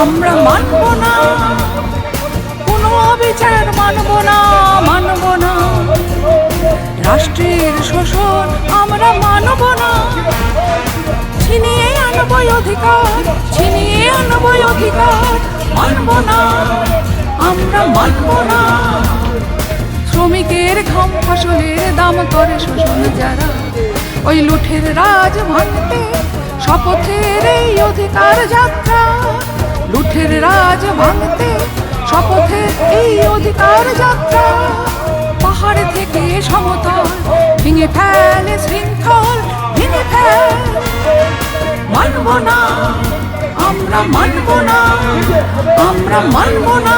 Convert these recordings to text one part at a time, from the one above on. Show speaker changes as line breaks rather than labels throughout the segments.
আমরা মানব না। কোনো অবিচার মানব না মানব না। রাষ্ট্রের শোষণ আমরা মানব না। অধিকার, ছিনিয়ে আনবই অধিকার। মানব না, আমরা মানব না। শ্রমিকের ঘাম ফসলের দাম করে শোষণ যারা। ওই লুঠের রাজ ভাঙতে শপথের এই অধিকার যাত্রা। লুঠের রাজ ভাঙতে শপথের এই অধিকার যাত্রা। পাহাড় থেকে সমতল, ভেঙে ফেলে শৃঙ্খল। আমরা মানব না আমরা মানব না।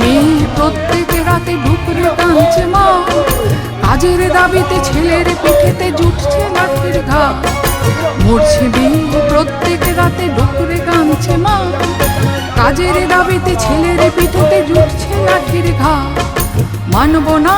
মেয়ে প্রত্যেক রাতে ডুকরে কাঁদছে মা। কাজের দাবিতে ছেলের পিঠেতে জুটছে লাঠির ঘা মরছে মেয়ে প্রত্যেক রাতে ডুকরে কাঁদছে মা। কাজের দাবিতে ছেলের পিঠেতে জুটছে লাঠির ঘা মানব না